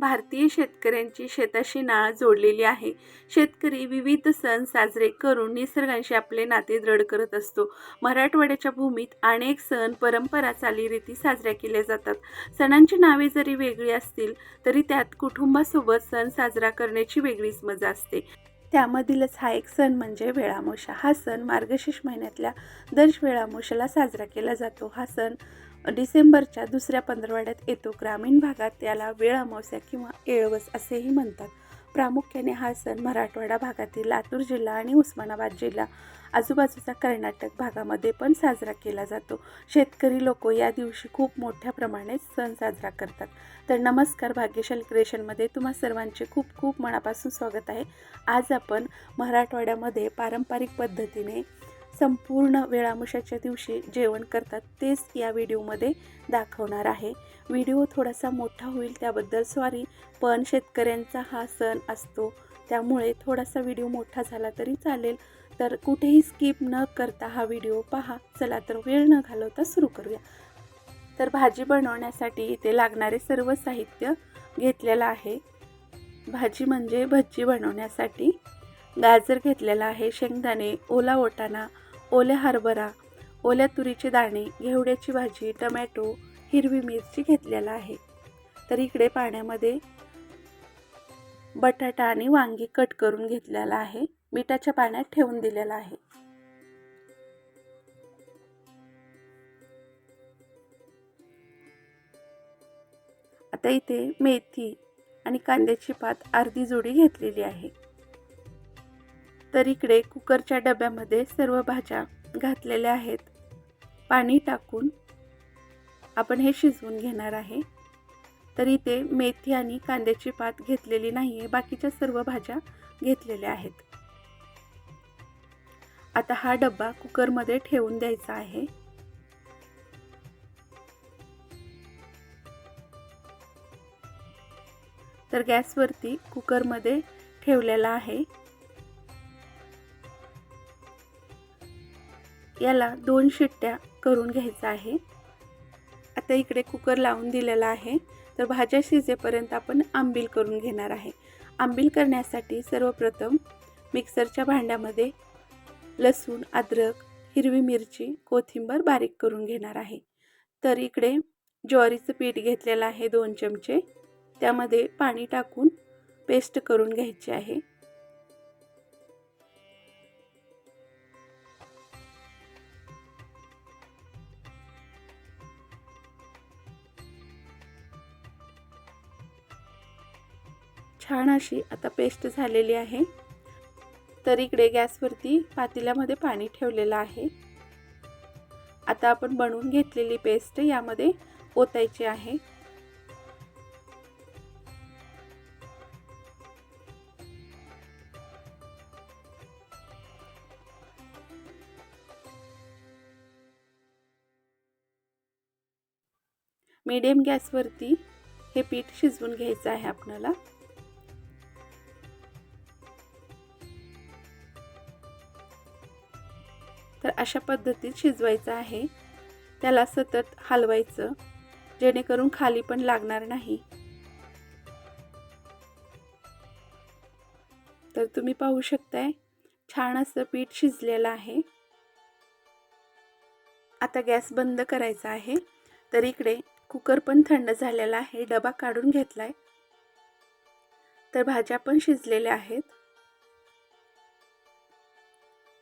भारतीय शेतकऱ्यांची शेताशी नाळ जोडलेली आहे. शेतकरी विविध सण साजरे करून निसर्गाशी आपले नाते दृढ करत असतो. मराठवाड्याच्या भूमीत अनेक सण परंपरा चालीरीती साजऱ्या केल्या जातात. सणांची नावे जरी वेगळी असतील तरी त्यात कुटुंबासोबत सण साजरा करण्याची वेगळीच मजा असते. त्यामधीलच हा एक सण म्हणजे वेळामोशा. हा सण मार्गशीर्ष महिन्यातल्या दश वेळामोशाला साजरा केला जातो. हा सण डिसेंबरच्या दुसऱ्या पंधरवाड्यात येतो. ग्रामीण भागात त्याला वेळामोस्या किंवा येळवस असेही म्हणतात. प्रामुख्याने हा सण मराठवाडा भागातील लातूर जिल्हा आणि उस्मानाबाद जिल्हा आजूबाजूचा कर्नाटक भागामध्ये पण साजरा केला जातो. शेतकरी लोक या दिवशी खूप मोठ्या प्रमाणे सण साजरा करतात. तर नमस्कार भाग्यशाली क्रिएशनमध्ये तुम्हा सर्वांचे खूप खूप मनापासून स्वागत आहे. आज आपण मराठवाड्यामध्ये पारंपरिक पद्धतीने संपूर्ण वेळामुशाच्या दिवशी जेवण करतात तेच या व्हिडिओमध्ये दाखवणार आहे. व्हिडिओ थोडासा मोठा होईल त्याबद्दल सॉरी पण शेतकऱ्यांचा हा सण असतो. त्यामुळे थोडासा व्हिडिओ मोठा झाला तरी चालेल. तर कुठेही स्किप न करता हा व्हिडिओ पहा. चला तर वेळ न घालवता सुरू करूया. तर भाजी बनवण्यासाठी इथे लागणारे सर्व साहित्य घेतलेलं आहे. भाजी म्हणजे भज्जी बनवण्यासाठी. गाजर घेतलेला आहे शेंगदाणे ओला ओटाणा ओल्या हरभरा ओल्या तुरीचे दाणे घेवड्याची भाजी टमॅटो हिरवी मिरची घेतलेला आहे. तर इकडे पाण्यामध्ये बटाटा आणि वांगी कट करून घेतलेला आहे. मिठाच्या पाण्यात ठेवून दिलेला आहे. आता इथे मेथी आणि कांद्याची पात अर्धी जोडी घेतलेली आहे. तर इकडे कुकरच्या डब्यामध्ये सर्व भाज्या घातलेल्या आहेत. पाणी टाकून आपण हे शिजवून घेणार आहे. तर इथे मेथी आणि कांद्याची पात घेतलेली नाही आहे बाकीच्या सर्व भाज्या घेतलेल्या आहेत. आता हा डब्बा कुकरमध्ये ठेवून द्यायचा आहे. तर गॅसवरती कुकरमध्ये ठेवलेला आहे. याला दोन शिट्ट्या करून घ्यायचं आहे. आता इकडे कुकर लावून दिलेला आहे. तर भाज्या शिजेपर्यंत आपण आंबील करून घेणार आहे. आंबील करण्यासाठी सर्वप्रथम मिक्सरच्या भांड्यामध्ये लसूण अद्रक हिरवी मिरची कोथिंबर बारीक करून घेणार आहे. तर इकडे ज्वारीचं पीठ घेतलेलं आहे दोन चमचे. त्यामध्ये पाणी टाकून पेस्ट करून घ्यायची आहे. छान अशी आता पेस्ट झालेली आहे. तर इकडे गॅसवरती पातेल्यामध्ये पाणी ठेवलेलं आहे. आता आपण बनवून घेतलेली पेस्ट यामध्ये ओतायची आहे. मीडियम गॅसवरती हे पीठ शिजवून घ्यायचं आहे आपल्याला. तर अशा पद्धतीत शिजवायचं आहे. त्याला सतत हलवायचं जेणेकरून खाली पण लागणार नाही. तर तुम्ही पाहू शकताय छान असं पीठ शिजलेलं आहे. आता गॅस बंद करायचा आहे. तर इकडे कुकर पण थंड झालेला आहे डबा काढून घेतलाय. तर भाज्या पण शिजलेल्या आहेत.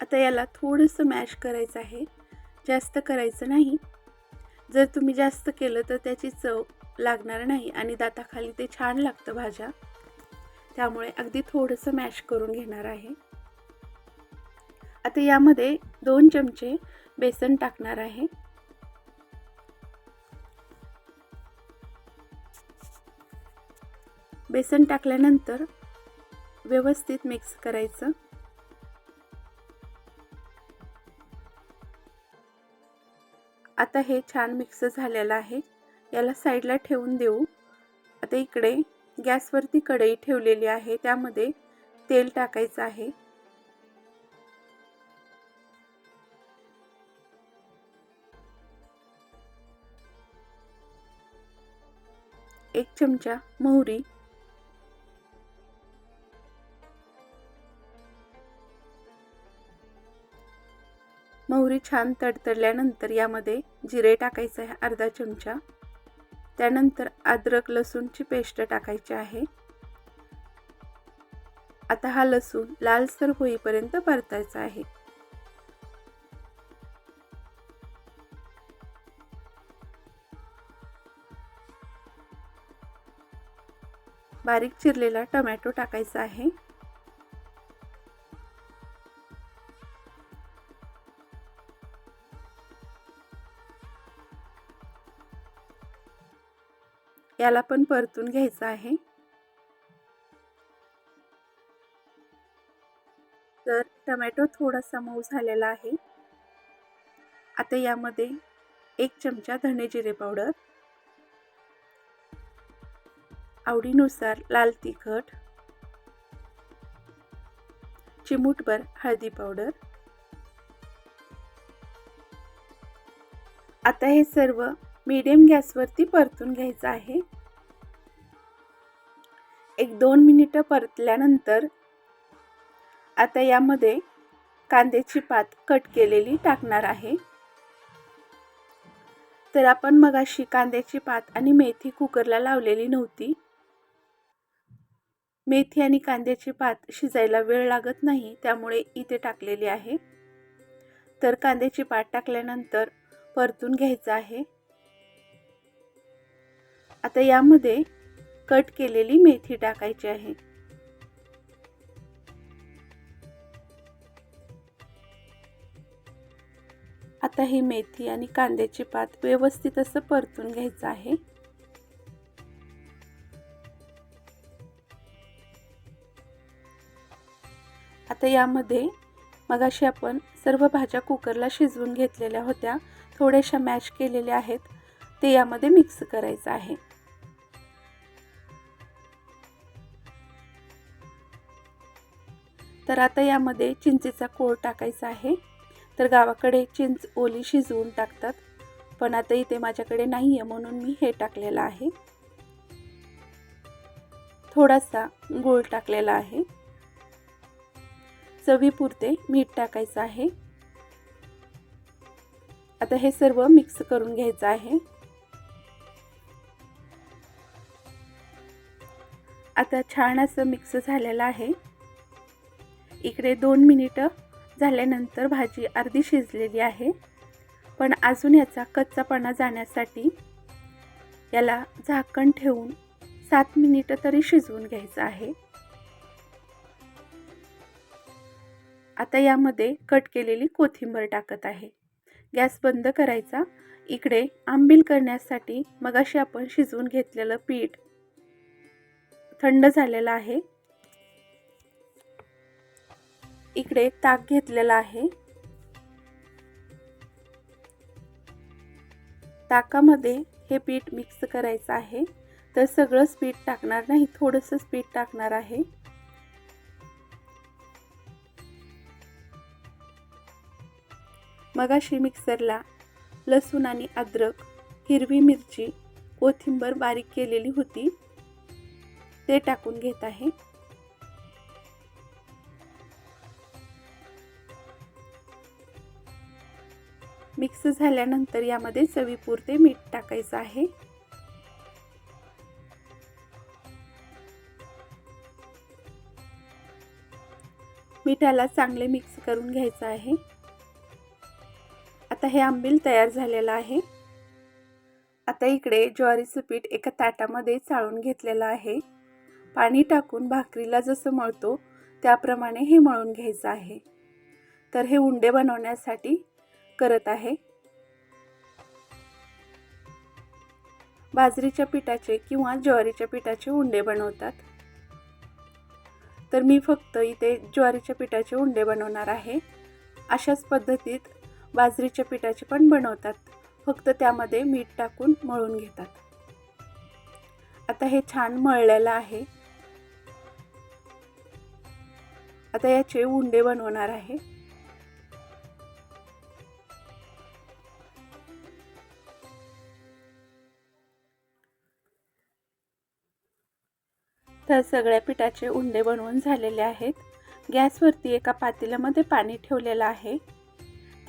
आता याला थोडंसं मॅश करायचं आहे. जास्त करायचं नाही. जर तुम्ही जास्त केलं तर त्याची चव लागणार नाही आणि दाताखाली ते छान लागतं भाज्या. त्यामुळे अगदी थोडंसं मॅश करून घेणार आहे. आता यामध्ये दोन चमचे बेसन टाकणार आहे. बेसन टाकल्यानंतर व्यवस्थित मिक्स करायचं. आता हे छान मिक्स झालेलं आहे. याला साईडला ठेवून देऊ. आता इकडे गॅसवरती कढई ठेवलेली आहे. त्यामध्ये तेल टाकायचं आहे. एक चमचा मोहरी मोहरी छान तडतडल्यानंतर यामध्ये जिरे टाकायचं आहे अर्धा चमचा. त्यानंतर अद्रक लसूणची पेस्ट टाकायची आहे. आता हा लसूण लालसर होईपर्यंत परतायचा आहे. बारीक चिरलेला टमॅटो टाकायचा आहे. याला पण परतून घ्यायचं आहे. तर टमॅटो थोडासा मऊ झालेला आहे. आता यामध्ये एक चमचा धणे जिरे पावडर. आवडीनुसार लाल तिखट. चिमूटभर हळदी पावडर. आता हे सर्व मीडियम गॅसवरती परतून घ्यायचं आहे. एक दोन मिनिटं परतल्यानंतर आता यामध्ये कांद्याची पात कट केलेली टाकणार आहे. तर आपण मगाशी कांद्याची पात आणि मेथी कुकरला लावलेली नव्हती. मेथी आणि कांद्याची पात शिजायला वेळ लागत नाही त्यामुळे इथे टाकलेली आहे. तर कांद्याची पात टाकल्यानंतर परतून घ्यायचं आहे. आता यामध्ये कट केलेली मेथी टाकायची आहे. आता ही मेथी आणि कांद्याची पात व्यवस्थित असं परतून घ्यायचं आहे. आता यामध्ये मगाशी आपण सर्व भाज्या कुकरला शिजवून घेतलेल्या होत्या. थोड्याशा मॅश केलेल्या आहेत. ते यामध्ये मिक्स करायचं आहे. तर आता यामध्ये चिंचेचा कोळ टाकायचा आहे. तर गावाकडे चिंच ओली शिजवून टाकतात. पण आता इथे माझ्याकडे नाही आहे म्हणून मी हे टाकलेलं आहे. थोडासा गूळ टाकलेला आहे. चवीपुरते मीठ टाकायचं आहे. आता हे सर्व मिक्स करून घ्यायचं आहे. आता छान असं मिक्स झालेलं आहे. इकडे दोन मिनिटं झाल्यानंतर भाजी अर्धी शिजलेली आहे. पण अजून याचा कच्चापणा जाण्यासाठी याला झाकण ठेवून सात मिनिटं तरी शिजवून घ्यायचं आहे. आता यामध्ये कट केलेली कोथिंबीर टाकत आहे. गॅस बंद करायचा. इकडे आंबील करण्यासाठी मगाशी आपण शिजवून घेतलेलं पीठ थंड झालेलं आहे. इकडे ताक घेतलेला आहे. ताकामध्ये हे पीठ मिक्स करायचं आहे. तर सगळंच पीठ टाकणार नाही थोडंसंच पीठ टाकणार आहे. मगाशी मिक्सरला लसूण आणि अद्रक हिरवी मिरची कोथिंबर बारीक केलेली होती. ते टाकून घेत आहे. मिक्स झाल्यानंतर यामध्ये चवीपुरते मीठ टाकायचं आहे. मिठाला चांगले मिक्स करून घ्यायचं आहे. आता हे आंबील तयार झालेलं आहे. आता इकडे ज्वारीचं पीठ एका ताटामध्ये चाळून घेतलेलं आहे. पाणी टाकून भाकरीला जसं मळतो त्याप्रमाणे हे मळून घ्यायचं आहे. तर हे उंडे बनवण्यासाठी करत आहे. बाजरीच्या पिठाचे किंवा ज्वारीच्या पिठाचे उंडे बनवतात. तर मी फक्त इथे ज्वारीच्या पिठाचे उंडे बनवणार आहे. अशाच पद्धतीत बाजरीच्या पिठाचे पण बनवतात. फक्त त्यामध्ये मीठ टाकून मळून घेतात. आता हे छान मळलेलं आहे. आता याचे उंडे बनवणार आहे. तर सगळ्या पिठाचे उंडे बनवून झालेले आहेत. गॅसवरती एका पातेल्यामध्ये पाणी ठेवलेलं आहे.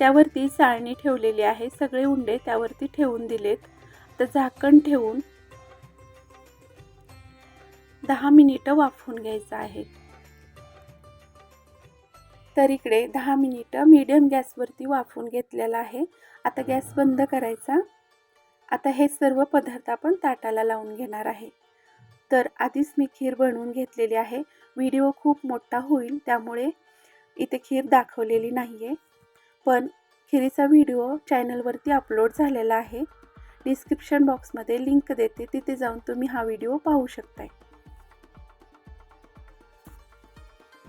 त्यावरती चाळणी ठेवलेली आहे. सगळे उंडे त्यावरती ठेवून दिलेत. तर झाकण ठेवून दहा मिनिटं वाफवून घ्यायचं आहे. तर इकडे दहा मिनिटं मीडियम गॅसवरती वाफवून घेतलेला आहे. आता गॅस बंद करायचा. आता हे सर्व पदार्थ आपण ताटाला लावून घेणार आहे. तर आधीच मी खीर बनवून घेतलेली आहे. व्हिडिओ खूप मोठा होईल त्यामुळे इथे खीर दाखवलेली नाही आहे पण खिरीचा व्हिडिओ चॅनलवरती अपलोड झालेला आहे. डिस्क्रिप्शन बॉक्समध्ये लिंक देते तिथे जाऊन तुम्ही हा व्हिडिओ पाहू शकताय.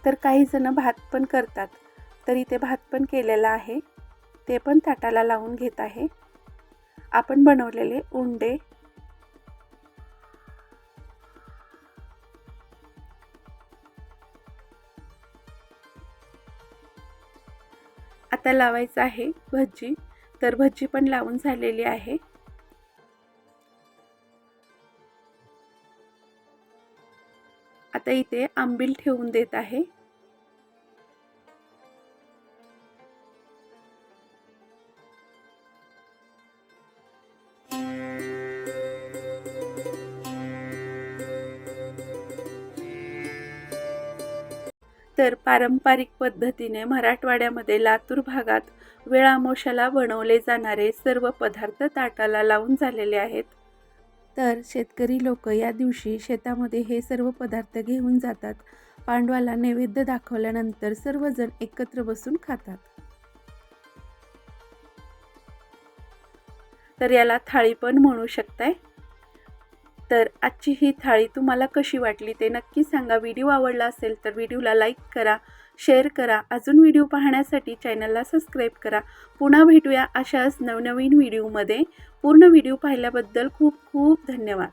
तर काही जण भात पण करतात. तर इथे भात पण केलेला आहे. ते पण ताटाला लावून घेत आहे. आपण बनवलेले उंडे आता लावायचं आहे भजी. तर भजी पण लावून झालेली आहे. आता इथे आंबील ठेवून देत आहे. तर पारंपरिक पद्धतीने मराठवाड्यामध्ये लातूर भागात वेळामोशाला बनवले जाणारे सर्व पदार्थ ताटाला लावून झालेले आहेत. तर शेतकरी लोक या दिवशी शेतामध्ये हे सर्व पदार्थ घेऊन जातात. पांडवाला नैवेद्य दाखवल्यानंतर सर्वजण एकत्र बसून खातात. तर याला थाळी पण म्हणू शकताय. तर आजची ही थाळी तुम्हाला कशी वाटली ते नक्की सांगा. व्हिडिओ आवडला असेल तर व्हिडिओला लाईक करा शेअर करा. अजून व्हिडिओ पाहण्यासाठी चॅनलला सबस्क्राईब करा. पुन्हा भेटूया अशाच नवनवीन व्हिडिओमध्ये. पूर्ण व्हिडिओ पाहिल्याबद्दल खूप खूप धन्यवाद.